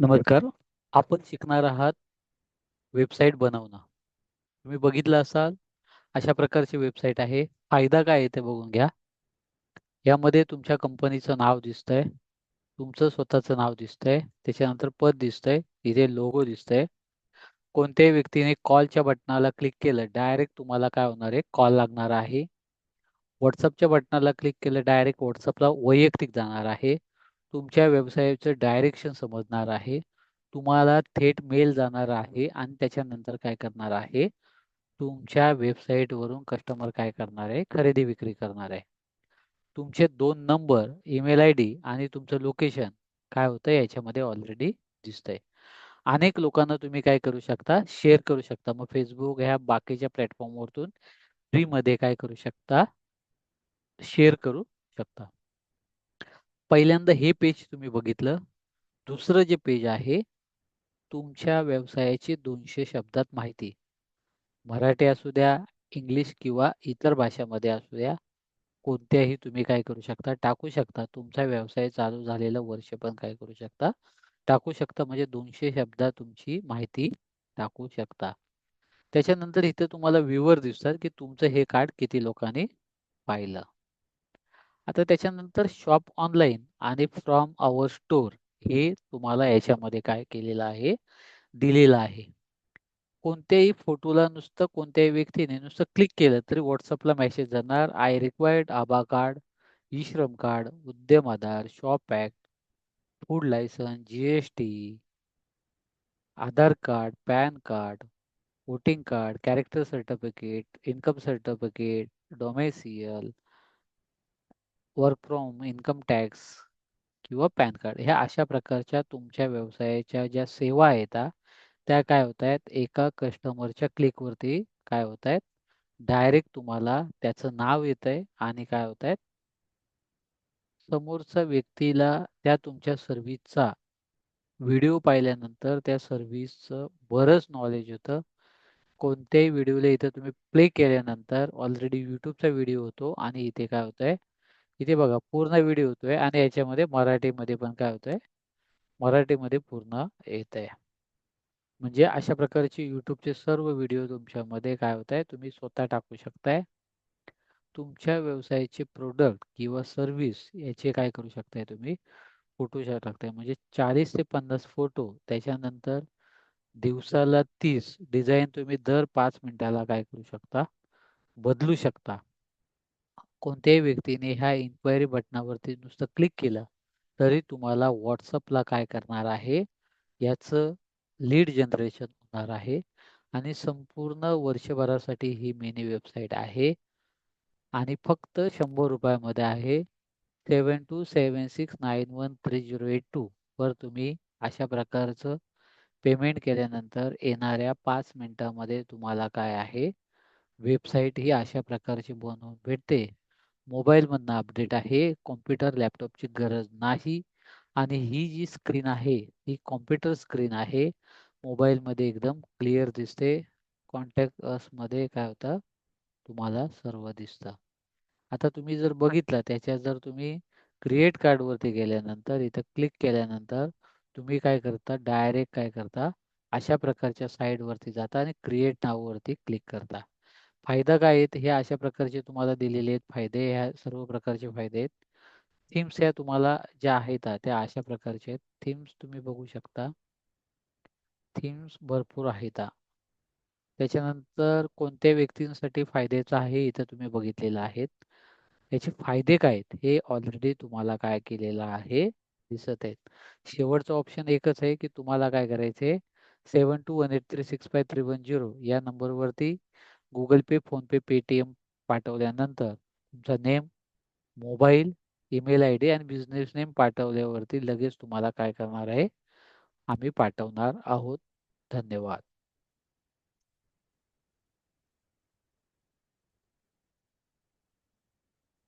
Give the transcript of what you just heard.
नमस्कार. आपण शिकणार आहात वेबसाईट बनवणं. तुम्ही बघितलं असाल, अशा प्रकारची वेबसाईट आहे. फायदा काय आहे ते बघून घ्या. यामध्ये तुमच्या कंपनीचं नाव दिसतंय, तुमचं स्वतःचं नाव दिसतंय, त्याच्यानंतर पद दिसतंय, इथे लोगो दिसतंय. कोणत्याही व्यक्तीने कॉलच्या बटनाला क्लिक केलं, डायरेक्ट तुम्हाला काय होणार आहे, कॉल लागणार आहे. व्हॉट्सअपच्या बटनाला क्लिक केलं, डायरेक्ट व्हॉट्सअपला वैयक्तिक जाणार आहे. तुमच्या व्यवसायाचं डायरेक्शन समजणार आहे. तुम्हाला थेट मेल जाणार आहे आणि त्याच्यानंतर काय करणार आहे, तुमच्या वेबसाईटवरून कस्टमर काय करणार आहे, खरेदी विक्री करणार आहे. तुमचे दोन नंबर, ईमेल आयडी आणि तुमचं लोकेशन काय होतं याच्यामध्ये ऑलरेडी दिसतंय. अनेक लोकांना तुम्ही काय करू शकता, शेअर करू शकता. मग फेसबुक ह्या बाकीच्या प्लॅटफॉर्मवरतून फ्रीमध्ये काय करू शकता शेअर करू शकता. पहिल्यांदा हे पेज तुम्ही बघितलं. दुसरं जे पेज आहे, तुमच्या व्यवसायाची दोनशे शब्दात माहिती. मराठी असू द्या, इंग्लिश किंवा इतर भाषामध्ये असू द्या. कोणत्याही तुम्ही काय करू शकता, टाकू शकता. तुमचा व्यवसाय चालू झालेलं वर्ष पण काय करू शकता, टाकू शकता. म्हणजे दोनशे शब्दात तुमची माहिती टाकू शकता. त्याच्यानंतर इथे तुम्हाला व्ह्यूवर दिसतात, की तुमचं हे कार्ड किती लोकांनी पाहिलं. आता त्याच्यानंतर शॉप ऑनलाईन आणि फ्रॉम आवर स्टोअर हे तुम्हाला याच्यामध्ये काय केलेलं आहे, दिलेलं आहे. कोणत्याही फोटोला नुसतं कोणत्याही व्यक्तीने नुसतं क्लिक केलं तरी व्हॉट्सअपला मेसेज जाणार, I required Abha card, e-Shram card, Udyam Aadhaar, shop act, food licence GST Aadhaar card, PAN card, voting card, character certificate, income certificate, domicile work from income tax किंवा पॅन कार्ड ह्या अशा प्रकारच्या तुमच्या व्यवसायाच्या ज्या सेवा आहेत त्या काय होत आहेत, एका कस्टमरच्या क्लिकवरती काय होत आहेत, डायरेक्ट तुम्हाला त्याचं नाव येतंय आणि काय होत आहेत समोरच्या व्यक्तीला त्या तुमच्या सर्व्हिसचा व्हिडिओ पाहिल्यानंतर त्या सर्व्हिसचं बरंच नॉलेज होतं. कोणत्याही व्हिडिओला इथे तुम्ही प्ले केल्यानंतर ऑलरेडी यूट्यूबचा व्हिडिओ होतो आणि इथे काय होत आहे इथे बघा पूर्ण व्हिडिओ होतोय आणि याच्यामध्ये मराठीमध्ये पण काय होतंय, मराठीमध्ये पूर्ण येत आहे म्हणजे अशा प्रकारचे यूट्यूबचे सर्व व्हिडिओ तुमच्यामध्ये काय होत आहे, तुम्ही स्वतः टाकू शकताय. तुमच्या व्यवसायाचे प्रोडक्ट किंवा सर्व्हिस याचे काय करू शकताय तुम्ही फोटो टाकताय. म्हणजे 40 ते 50 फोटो त्याच्यानंतर दिवसाला तीस डिझाईन तुम्ही दर पाच मिनिटाला काय करू शकता, बदलू शकता. कोणत्याही व्यक्तीने ह्या इन्क्वायरी बटनावरती नुसतं क्लिक केलं, तरी तुम्हाला व्हॉट्सअपला काय करणार आहे, याचं लीड जनरेशन होणार आहे आणि संपूर्ण वर्षभरासाठी ही मिनी वेबसाईट आहे. आणि फक्त शंभर रुपयामध्ये आहे. 7276913082 वर तुम्ही अशा प्रकारचं पेमेंट केल्यानंतर येणाऱ्या पाच मिनिटामध्ये तुम्हाला काय आहे, वेबसाईट ही अशा प्रकारची बनवून भेटते. मोबाईलमधनं अपडेट आहे. कॉम्प्युटर, लॅपटॉपची गरज नाही आणि ही जी स्क्रीन आहे, ही कॉम्प्युटर स्क्रीन आहे. मोबाईलमध्ये एकदम क्लिअर दिसते. कॉन्टॅक्ट असमध्ये काय होतं, तुम्हाला सर्व दिसतं. आता तुम्ही जर बघितलं त्याच्यात जर तुम्ही क्रिएट कार्डवरती गेल्यानंतर इथं क्लिक केल्यानंतर तुम्ही काय करता, डायरेक्ट काय करता, अशा प्रकारच्या साईडवरती जाता आणि क्रिएट नाववरती क्लिक करता. फायदा काय आहेत, हे अशा प्रकारचे तुम्हाला दिलेले आहेत फायदे. ह्या सर्व प्रकारचे फायदे आहेत. थीम्स ह्या तुम्हाला ज्या आहेत त्या अशा प्रकारच्या आहेत. थीम्स तुम्ही बघू शकता. थीम्स भरपूर आहेत. त्याच्यानंतर कोणत्या व्यक्तींसाठी फायद्याचं आहे, इथं तुम्ही बघितलेलं आहेत. याचे फायदे काय आहेत, हे ऑलरेडी तुम्हाला काय केलेलं आहे, दिसत आहेत. शेवटचं ऑप्शन एकच आहे, की तुम्हाला काय करायचंय 7218365310 या नंबरवरती गुगल पे फोनपे पेटीएम पाठवल्यानंतर तुमचा name, mobile, email I D आणि बिझनेस नेम पाठवल्यावरती लगेच तुम्हाला काय करणार आहे, आम्ही पाठवणार आहोत. धन्यवाद.